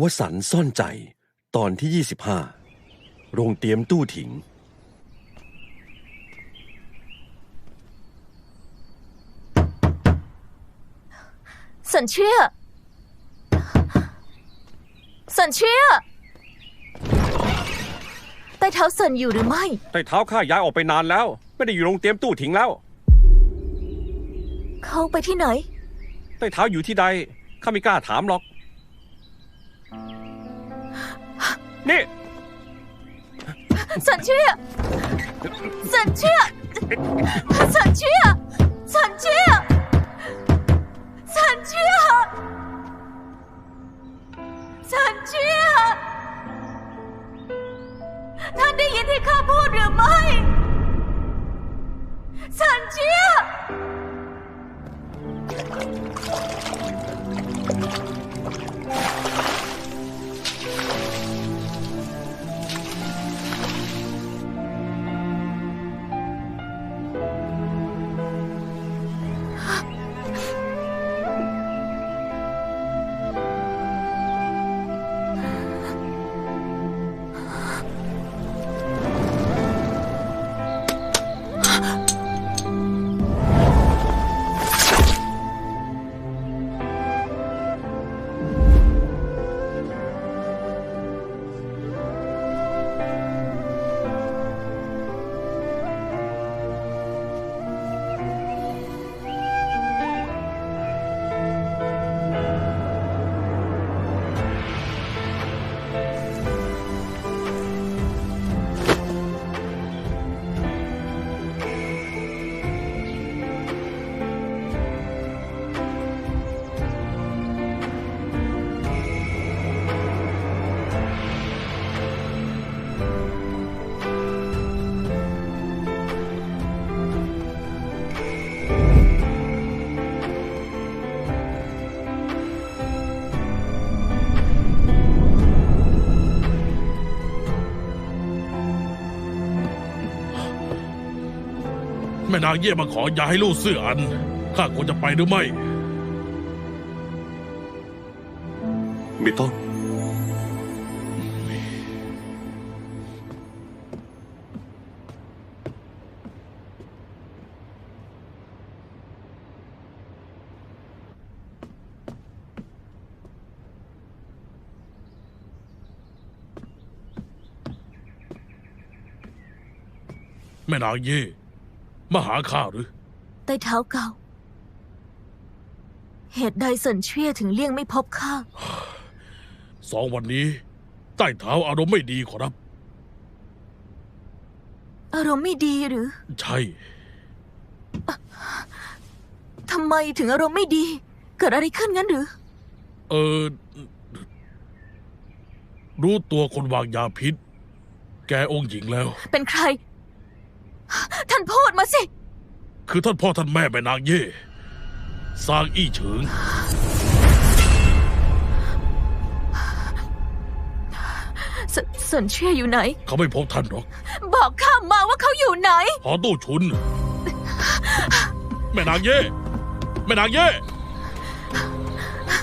วสันต์ซ่อนใจตอนที่ 25 โรงเตรียมตู้ถิง สันเชื่อ สันเชื่อใต้เท้าสันอยู่หรือไม่ ใต้เท้าข้าย้ายออกไปนานแล้ว ไม่ได้อยู่โรงเตรียมตู้ถิงแล้ว เขาไปที่ไหน ใต้เท้าอยู่ที่ใดข้าไม่กล้าถามหรอก นี่สันเชื่อสันเชื่อสันเชื่อสันเชื่อสันเม่นางเย่มาขออย่าให้ลูกเสื้ออัน ข้าควรจะไปหรือไม่ ไม่ต้อง แม่นางเย่ มาหาข้าหรือใต้เท้าเก่า เหตุใดสันเชื่อถึงเลี่ยงไม่พบข้า สองวันนี้ ใต้เท้าอารมณ์ไม่ดีขอรับ อารมณ์ไม่ดีหรือ ใช่ ทำไมถึงอารมณ์ไม่ดี เกิดอะไรขึ้นงั้นหรือ เออ รู้ตัวคนวางยาพิษ แกองค์หญิงแล้ว เป็นใคร ท่านพูดมาสิ คือท่านพ่อท่านแม่แม่นางเย่ซางอี้เฉิง สสันเชื่ออยู่ไหน เขาไม่พบท่านหรอกบอกข้ามาว่าเขาอยู่ไหน หอตู้ชุน แม่นางเย่แม่นางเย่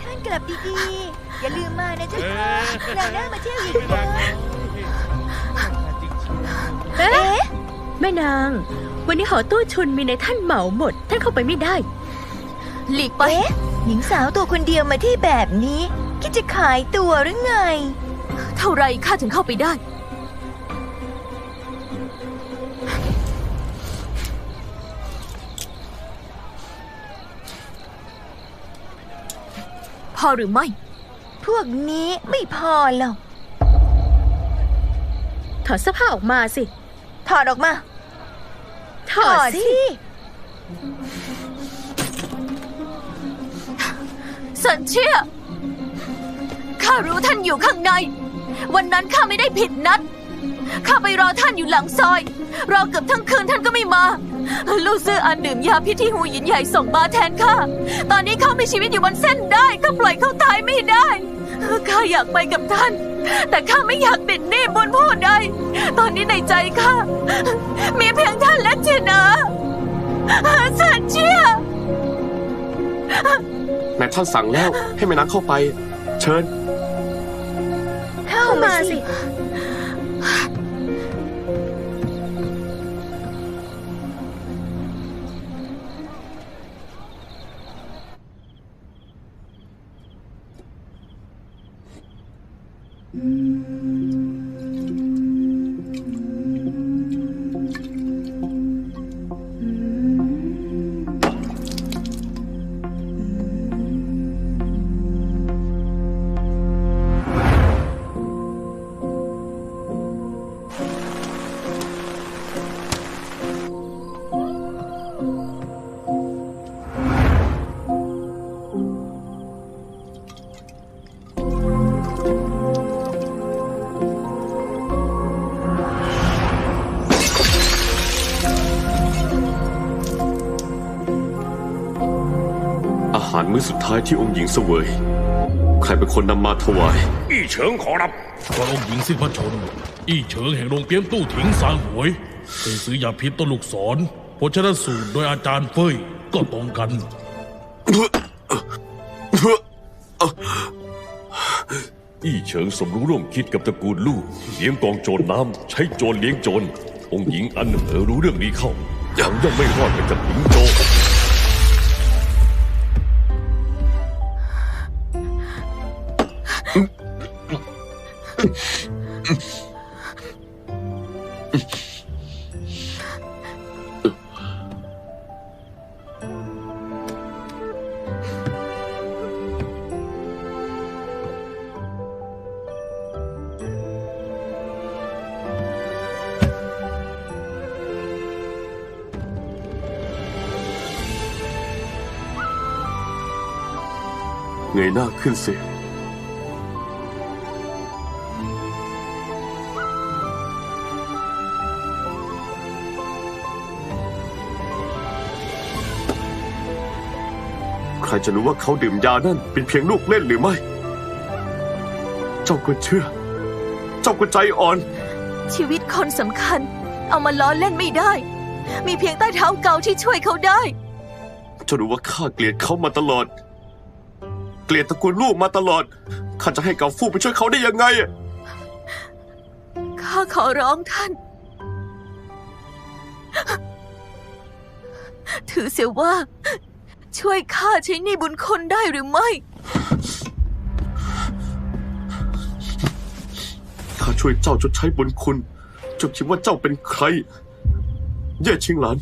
ท่านกลับดีๆ อย่าลืมมานะเจ้าเอ๊ค่ะะเราหน้ามาเที่ยวอีกนะเอ๊ะ แม่นาง วันนี้หอตู้ชุนมีในท่านเหมาหมด ท่านเข้าไปไม่ได้ หลีกไปเอ๊ะหญิงสาวตัวคนเดียวมาที่แบบนี้ คิดจะขายตัวหรือไง เท่าไรข้าถึงเข้าไปได้ พอหรือไม่ พวกนี้ไม่พอหรอกถอดเสื้อผ้าออกมาสิ ถอดออกมา ถอดสิ สันเชื่อข้ารู้ท่านอยู่ข้างใน วันนั้นข้าไม่ได้ผิดนัด ข้าไปรอท่านอยู่หลังซอย รอเกือบทั้งคืนท่านก็ไม่มา ลูกซื้ออันดื่มยาพิษที่หูหยินใหญ่ส่งมาแทนข้า ตอนนี้เขามีชีวิตอยู่บนเส้นได้ ข้าปล่อยเขาตายไม่ได้ ข้าอยากไปกับท่าน แต่ข้าไม่อยากติดหนี้บุญผู้ใดตอนนี้ในใจข้ามีเพียงท่านและเจนะสันเชื่อแม่ท่านสั่งแล้วให้แม่นางเข้าไป เชิญมาสิอาหารมื้อสุดท้ายที่องค์หญิงเสวย ใครเป็นคนนำมาถวาย อี้เฉิงขอรับพระองค์หญิงสิ้นพระชนม์อี้เฉิงแห่งโรงเปียมตู้ถิงสางหวยเป็นซื้อยาพิษต้นลูกศรผลชนสูตรโดยอาจารย์เฟยก็ตรงกัน อี้เฉิงสมรู้ร่วมคิดกับตระกูลลู่เลี้ยงกองโจรน้ำใช้โจรเลี้ยงโจรองค์หญิงอันเหอรู้เรื่องนี้เข้ายังย่อมไม่รอดไปจากหญิงโจ เงยหน้าขึ้นสิ ใครจะรู้ว่าเขาดื่มยานั่นเป็นเพียงลูกเล่นหรือไม่ เจ้าก็เชื่อ เจ้าก็ใจอ่อน ชีวิตคนสำคัญ เอามาล้อเล่นไม่ได้ มีเพียงใต้เท้าเก่าที่ช่วยเขาได้ เจ้ารู้ว่าข้าเกลียดเขามาตลอด เกลียดตระกูลลูกมาตลอด ข้าจะให้เกาฟู่ไปช่วยเขาได้ยังไงอะข้าขอร้องท่าน ถือเสียว่า ช่วยข้าใช้หนี่บุญคนได้หรือไม่ ข้าช่วยเจ้าชดใช้บุญคุณ เจ้าคิดว่าเจ้าเป็นใคร เย่ชิงหลาน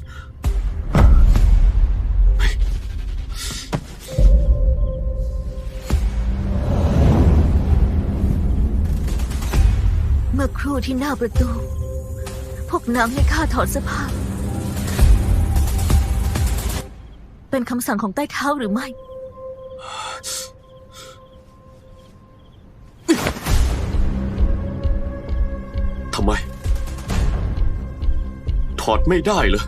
ครู่ที่หน้าประตู พวกนางให้ข้าถอดเสื้อผ้า เป็นคำสั่งของใต้เท้าหรือไม่ ทำไม ถอดไม่ได้เหรอ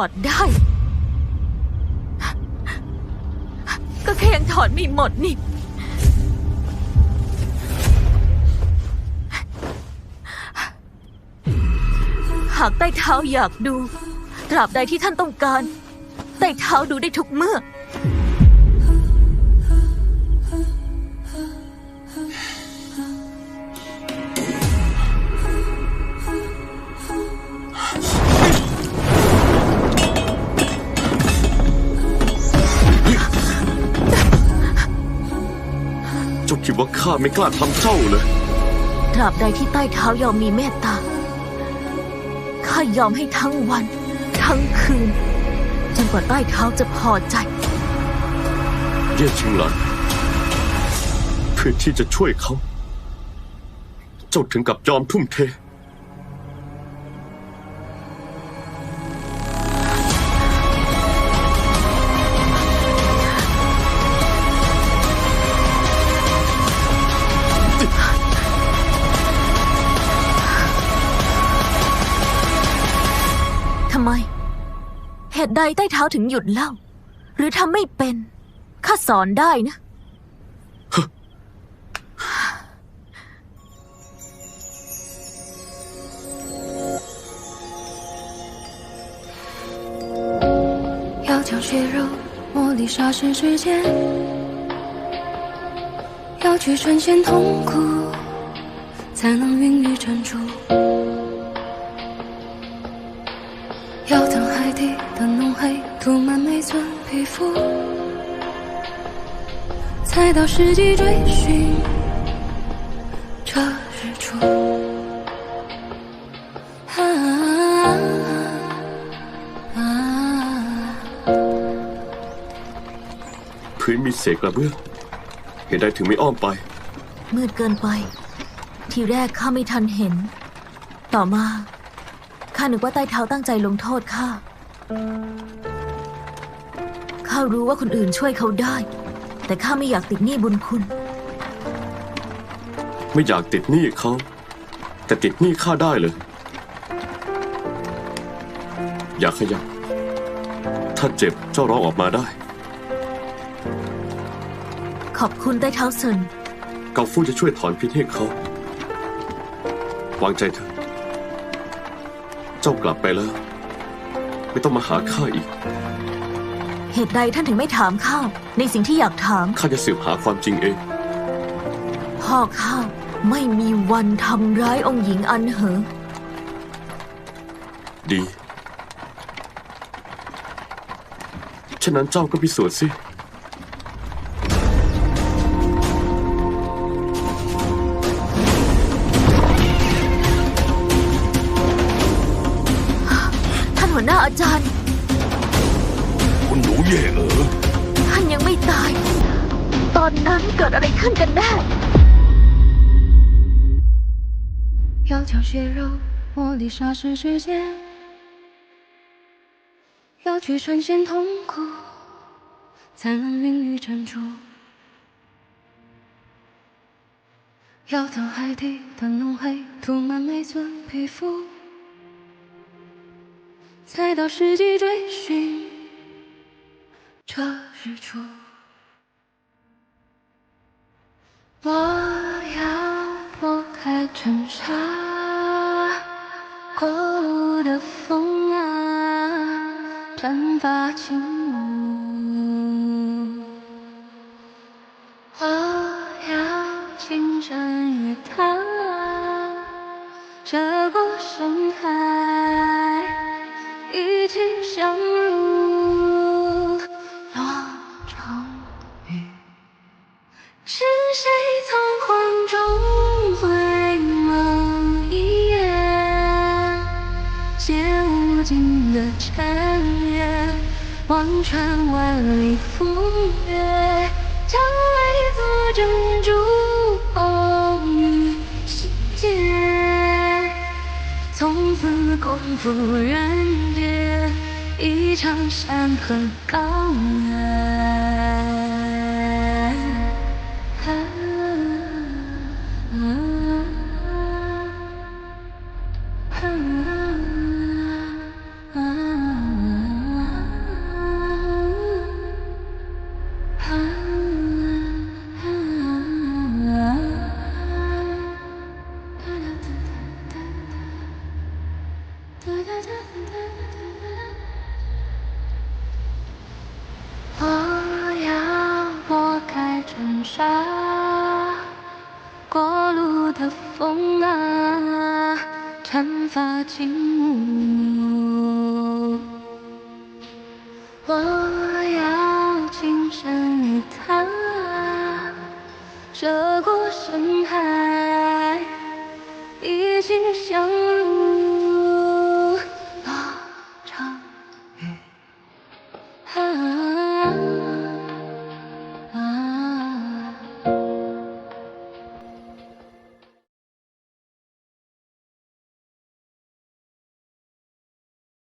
อดได้ ก็แค่ยังถอดไม่หมดนี่ หากใต้เท้าอยากดู ตราบใดที่ท่านต้องการ ใต้เท้าดูได้ทุกเมื่อ เจ้าคิดว่าข้าไม่กล้าทำเจ้าเลยตราบใดที่ใต้เท้ายอมมีเมตตา ข้ายอมให้ทั้งวัน ทั้งคืน จนกว่าใต้เท้าจะพอใจ เย่ชิงหลานเพื่อที่จะช่วยเขา เจ้าถึงกับยอมทุ่มเท ดใต้เท้าถึงหยุดเล่า หรือทำไม่เป็น ข้าสอนได้นะ 要将血肉磨砺沙石之间，要去呈现痛苦，才能孕育珍珠。 才到世纪追寻这日出。啊啊啊 พื้นมีเศษกระเบื้องเหตุใดถึงไม่อ้อมไป มืดเกินไป ทีแรกข้าไม่ทันเห็น ต่อมาข้านึกว่าใต้เท้าตั้งใจลงโทษข้าข้ารู้ว่าคนอื่นช่วยเขาได้ แต่ข้าไม่อยากติดหนี้บุญคุณ ไม่อยากติดหนี้เขา แต่ติดหนี้ข้าได้เลย อย่าขยับ ถ้าเจ็บเจ้าร้องออกมาได้ ขอบคุณใต้เท้าเซินเกาฟู่จะช่วยถอนพิษให้เขา วางใจเถอะ เจ้ากลับไปแล้ว ไม่ต้องมาหาข้าอีก เหตุใดท่านถึงไม่ถามข้าในสิ่งที่อยากถาม ข้าจะสืบหาความจริงเอง พ่อข้าไม่มีวันทำร้ายองค์หญิงอันเหอ ดี ฉะนั้นเจ้าก็พิสูจน์สิ ท่านหัวหน้าอาจารย์คุณหนู เย่เอ๋อ ท่านยังไม่ตาย ตอนนั้นเกิดอะไรขึ้นกันแน่ 要将血肉磨砺沙石之间，要去呈现痛苦，才能孕育珍珠。要等海底的浓黑涂满每寸皮肤，才到世纪追寻 这日出。我要拨开尘沙，过路的风啊，短发轻舞。我要情深于他，涉过深海，穿万里风月，将为作珍珠红于心间。从此共赴人间，一场山河高原。我要拨开尘沙，过路的风啊，缠发轻舞。我他，涉过深海，一起相入